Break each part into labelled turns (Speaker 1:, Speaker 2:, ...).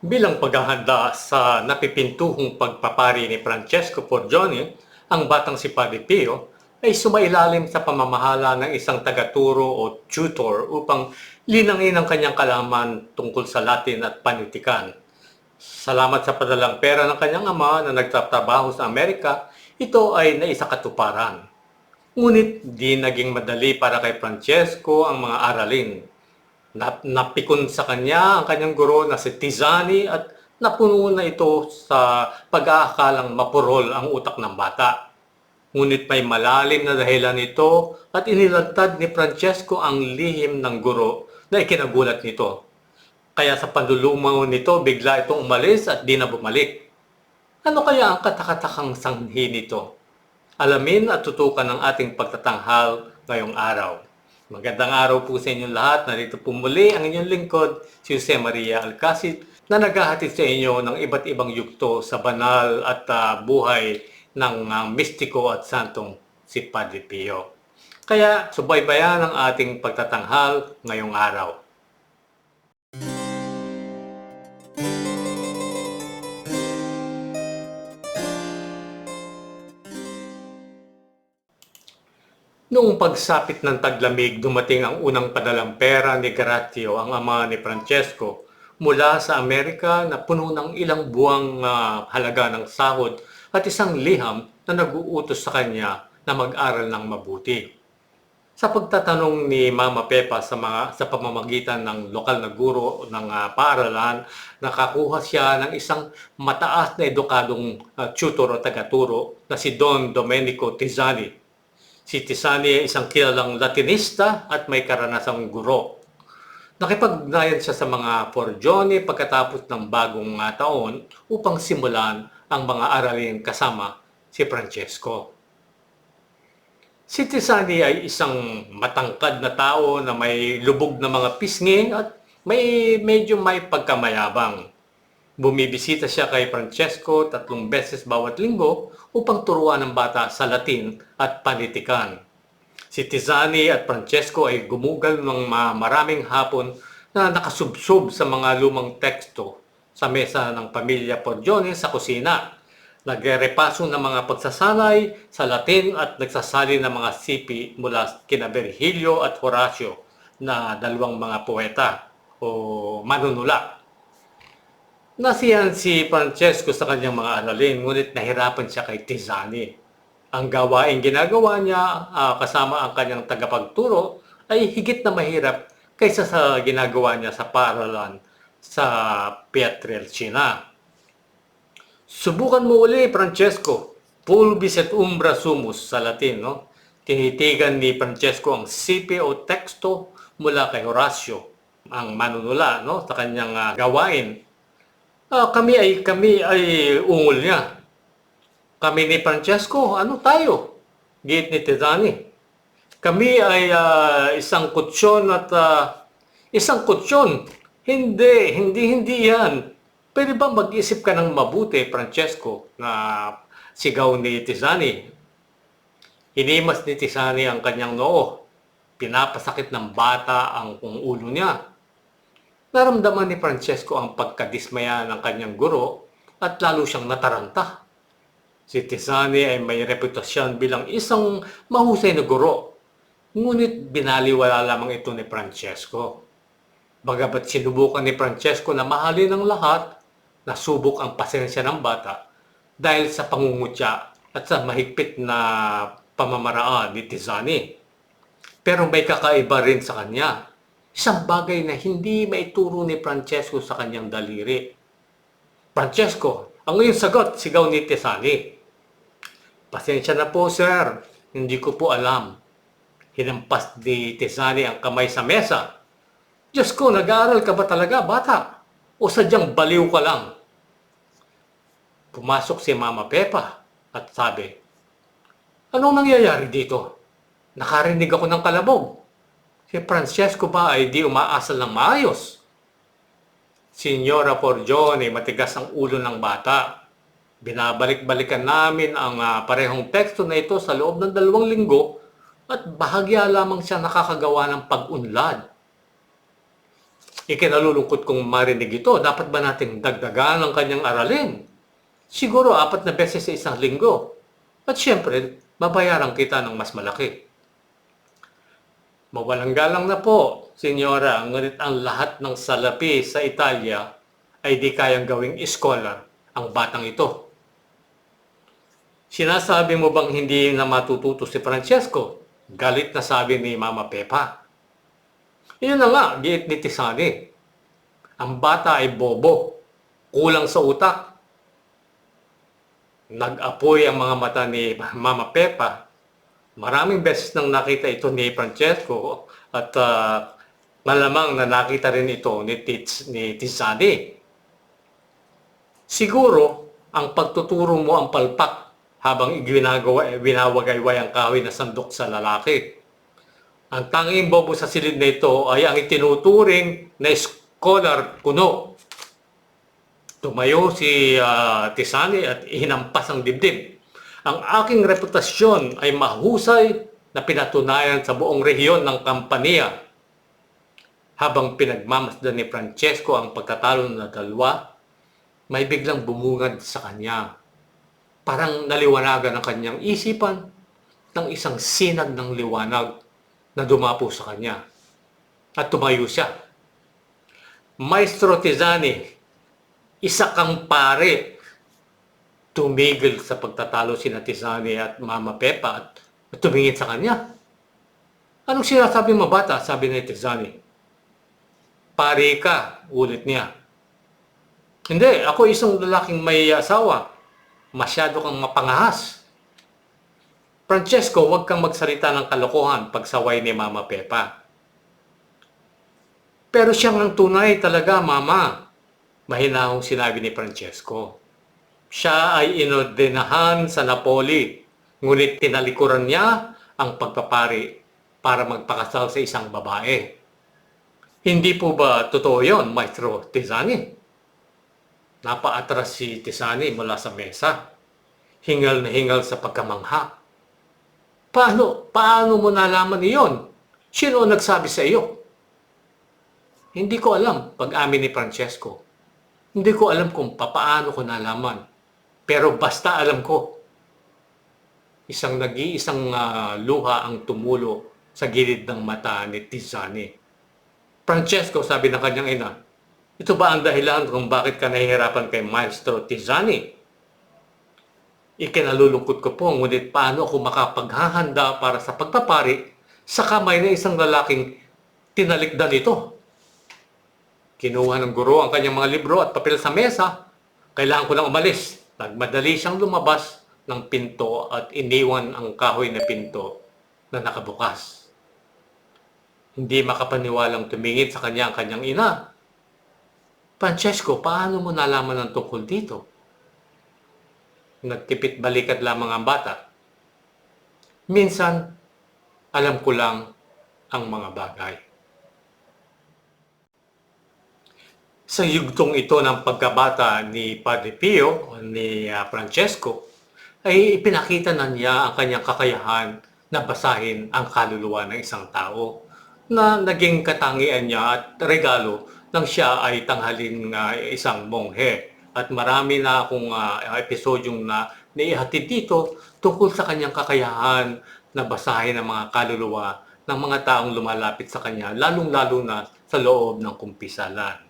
Speaker 1: Bilang paghahanda sa napipintuhong pagpapari ni Francesco Forgione, ang batang si Padre Pio ay sumailalim sa pamamahala ng isang tagaturo o tutor upang linangin ang kanyang kalaman tungkol sa Latin at panitikan. Salamat sa padalang pera ng kanyang ama na nagtatrabaho sa Amerika, ito ay naisakatuparan. Ngunit di naging madali para kay Francesco ang mga aralin. Nap napikon sa kanya ang kanyang guro na si Tizani at napuno na ito sa pag-aakalang mapurol ang utak ng bata. Ngunit may malalim na dahilan nito at inilantad ni Francesco ang lihim ng guro na ikinagulat nito. Kaya sa panlulumaw nito, bigla itong umalis at di na bumalik. Ano kaya ang katakatakang sanghi nito? Alamin at tutukan ng ating pagtatanghal ngayong araw. Magandang araw po sa inyong lahat. Narito po muli ang inyong lingkod, si Jose Maria Alcacid, na naghahatid sa inyo ng iba't ibang yugto sa banal at ah, buhay ng ah, mistiko at santong si Padre Pio. Kaya subaybayan ang ating pagtatanghal ngayong araw. Noong pagsapit ng taglamig, dumating ang unang padalang pera ni Gratio, ang ama ni Francesco, mula sa Amerika na puno ng ilang buwang ah, halaga ng sahod at isang liham na nag-uutos sa kanya na mag-aral ng mabuti. Sa pagtatanong ni Mama Pepa sa mga sa pamamagitan ng lokal na guro ng ah, paaralan, nakakuha siya ng isang mataas na edukadong ah, tutor o tagaturo na si Don Domenico Tizani. Si Tizani ay isang kilalang Latinista at may karanasang guro. Nakipagnayan siya sa mga Forgione pagkatapos ng bagong taon upang simulan ang mga aralin kasama si Francesco. Si Tizani ay isang matangkad na tao na may lubog na mga pisngi at may medyo may pagkamayabang. Bumibisita siya kay Francesco tatlong beses bawat linggo upang turuan ng bata sa Latin at panitikan. Si Tizani at Francesco ay gumugal ng ma- maraming hapon na nakasubsob sa mga lumang teksto sa mesa ng pamilya Porgione sa kusina. Nagrepaso ng mga pagsasanay sa Latin at nagsasali ng mga sipi mula kina Virgilio at Horacio na dalawang mga poeta o manunula. Nasiyan si Francesco sa kanyang mga aralin, ngunit nahirapan siya kay Tizani. Ang gawaing ginagawa niya ah, kasama ang kanyang tagapagturo ay higit na mahirap kaysa sa ginagawa niya sa paaralan sa Pietrelcina. Subukan mo uli, Francesco. Pulvis et umbra sumus sa Latin, no? Tinitigan ni Francesco ang sipi o teksto mula kay Horacio, ang manunula, no? Sa kanyang ah, gawain. Ah, kami ay kami ay ungol niya. Kami ni Francesco, ano tayo? Gate ni Tizani. Kami ay ah, isang kutsyon at ah, isang kutsyon. Hindi, hindi, hindi yan. Pwede ba mag-isip ka ng mabuti, Francesco, na sigaw ni Tizani? Hinimas ni Tizani ang kanyang noo. Pinapasakit ng bata ang ulo niya. Naramdaman ni Francesco ang pagkadismaya ng kanyang guro at lalo siyang nataranta. Si Tizani ay may reputasyon bilang isang mahusay na guro. Ngunit binaliwala lamang ito ni Francesco. Bagamat sinubukan ni Francesco na mahalin ang lahat, nasubok ang pasensya ng bata dahil sa pangungutya at sa mahigpit na pamamaraan ni Tizani. Pero may kakaiba rin sa kanya. Isang bagay na hindi maituro ni Francesco sa kanyang daliri. Francesco, ang iyong sagot, sigaw ni Tizani. Pasensya na po, sir. Hindi ko po alam. Hinampas ni Tizani ang kamay sa mesa. Diyos ko, nag-aaral ka ba talaga, bata? O sadyang baliw ka lang? Pumasok si Mama Pepa at sabi, Anong nangyayari dito? Nakarinig ako ng kalabog. Si Francesco ba ay di umaasal ng maayos? Signora Forgione, matigas ang ulo ng bata. Binabalik-balikan namin ang ah, parehong teksto na ito sa loob ng dalawang linggo at bahagya lamang siya nakakagawa ng pag-unlad. Ikinalulungkot kong marinig ito, dapat ba nating dagdagan ang kanyang aralin? Siguro apat na beses sa isang linggo. At siyempre, babayaran kita ng mas malaki. Mawalang galang na po, senyora, ngunit ang lahat ng salapi sa Italia ay di kayang gawing scholar ang batang ito. Sinasabi mo bang hindi na matututo si Francesco? Galit na sabi ni Mama Pepa. Iyon na nga, giit ni Tisani. Ang bata ay bobo, kulang sa utak. Nag-apoy ang mga mata ni Mama Pepa. Maraming beses nang nakita ito ni Francesco at ah, malamang na nakita rin ito ni, Tits, ni Tisani. Siguro, ang pagtuturo mo ang palpak habang ginagawa, winawagayway ang kahoy na sandok sa lalaki. Ang tanging bobo sa silid na ito ay ang itinuturing na scholar kuno. Tumayo si ah, Tisani at hinampas ang dibdib. Ang aking reputasyon ay mahusay na pinatunayan sa buong rehiyon ng kampanya. Habang pinagmamasdan ni Francesco ang pagkatalo na dalawa, may biglang bumungad sa kanya. Parang naliwanagan ang kanyang isipan ng isang sinag ng liwanag na dumapo sa kanya. At tumayo siya. Maestro Tizani, isa kang pare. Tumigil sa pagtatalo si Tizani at Mama Pepa at tumingin sa kanya. Anong sinasabi mo bata? Sabi ni Tizani. Pare ka, ulit niya. Hindi, ako isang lalaking may asawa. Masyado kang mapangahas. Francesco, huwag kang magsalita ng kalokohan pagsaway ni Mama Pepa. Pero siyang ang tunay talaga, Mama. Mahinahong sinabi ni Francesco. Siya ay inordinahan sa Napoli, ngunit tinalikuran niya ang pagpapari para magpakasal sa isang babae. Hindi po ba totoo yon, Maestro Tizani? Napaatras si Tisani mula sa mesa. Hingal na hingal sa pagkamangha. Paano? Paano mo nalaman iyon? Sino nagsabi sa iyo? Hindi ko alam, pag-amin ni Francesco. Hindi ko alam kung papaano ko nalaman. Pero basta alam ko. Isang nag-iisang ah, luha ang tumulo sa gilid ng mata ni Tizani. Francesco, sabi ng kanyang ina, ito ba ang dahilan kung bakit ka nahihirapan kay Maestro Tizani? Ikinalulungkot ko po, ngunit paano ako makapaghahanda para sa pagpapari sa kamay ng isang lalaking tinalikdan ito? Kinuha ng guro ang kanyang mga libro at papel sa mesa. Kailangan ko lang umalis. Nagmadali siyang lumabas ng pinto at iniwan ang kahoy na pinto na nakabukas. Hindi makapaniwalang tumingin sa kanya ang kanyang ina. Francesco, paano mo nalaman ang tungkol dito? Nagtipit balikat lamang ang bata. Minsan, alam ko lang ang mga bagay. Sa yugtong ito ng pagkabata ni Padre Pio, ni ah, Francesco, ay ipinakita na niya ang kanyang kakayahan na basahin ang kaluluwa ng isang tao na naging katangian niya at regalo nang siya ay tanghalin nga isang monghe. At marami na akong ah, episodyong na naihatid dito tungkol sa kanyang kakayahan na basahin ang mga kaluluwa ng mga taong lumalapit sa kanya, lalong-lalo na sa loob ng kumpisalan.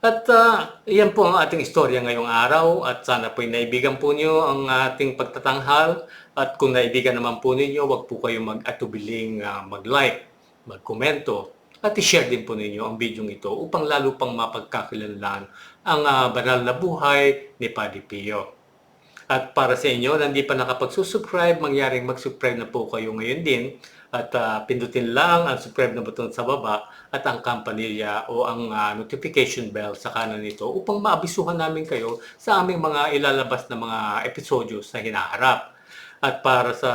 Speaker 1: At ah, yan po ang ating istorya ngayong araw at sana po naibigan po niyo ang ating pagtatanghal at kung naibigan naman po ninyo, wag po kayong mag-atubiling ah, mag-like, mag-komento at i-share din po ninyo ang video ito upang lalo pang mapagkakilanlan ang ah, banal na buhay ni Padre Pio. At para sa inyo na hindi pa nakapag-subscribe, mangyaring mag-subscribe na po kayo ngayon din at ah, pindutin lang ang subscribe na button sa baba at ang campanilla o ang ah, notification bell sa kanan nito upang maabisuhan namin kayo sa aming mga ilalabas na mga episodyo sa hinaharap. At para sa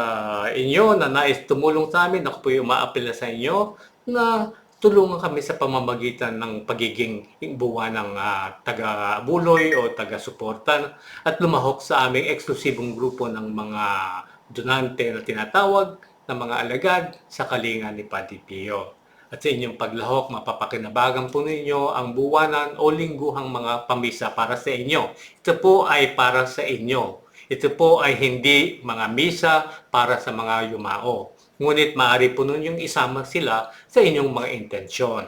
Speaker 1: inyo na nais tumulong sa amin, ako po yung umaapil na sa inyo na tulungan kami sa pamamagitan ng pagiging buwan ng ah, taga-buloy o taga-suporta at lumahok sa aming eksklusibong grupo ng mga donante na tinatawag na mga alagad sa kalinga ni Padre Pio. At sa inyong paglahok, mapapakinabagan po ninyo ang buwanan o lingguhang mga pamisa para sa inyo. Ito po ay para sa inyo. Ito po ay hindi mga misa para sa mga yumao. Ngunit maaari po ninyong isama sila sa inyong mga intensyon.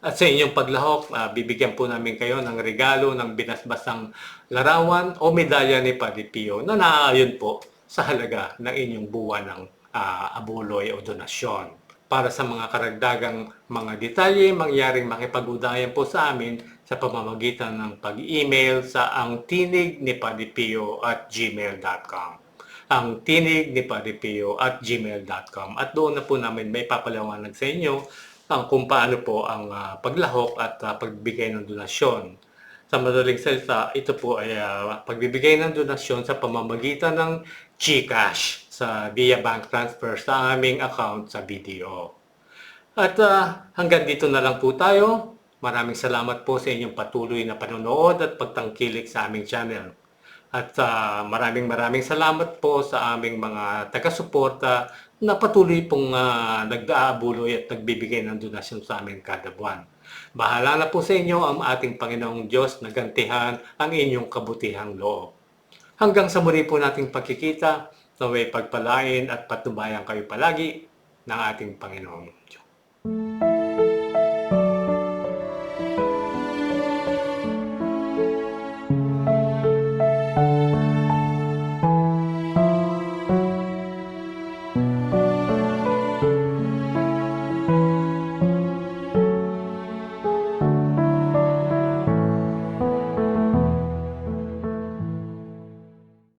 Speaker 1: At sa inyong paglahok, ah, bibigyan po namin kayo ng regalo ng binasbasang larawan o medalya ni Padre Pio na naaayon po sa halaga ng inyong buwan ng ah, abuloy o donasyon. Para sa mga karagdagang mga detalye, mangyaring makipag-udayan po sa amin sa pamamagitan ng pag-email sa ang tinig ni Padre Pio at gmail.com ang tinig ni Padre Pio at gmail.com at doon na po namin may papalawanag sa inyo ang kung paano po ang ah, paglahok at ah, pagbigay ng donasyon. Sa madaling salita, ito po ay ah, pagbibigay ng donasyon sa pamamagitan ng GCash sa via bank transfer sa aming account sa BDO. At ah, hanggang dito na lang po tayo. Maraming salamat po sa inyong patuloy na panonood at pagtangkilik sa aming channel. At ah, maraming maraming salamat po sa aming mga taga-suporta na patuloy pong ah, nag-aabuloy at nagbibigay ng donasyon sa amin kada buwan. Bahala na po sa inyo ang ating Panginoong Diyos na gantihan ang inyong kabutihang loob. Hanggang sa muli po nating pagkikita, naway pagpalain at patubayan kayo palagi ng ating Panginoong Diyos.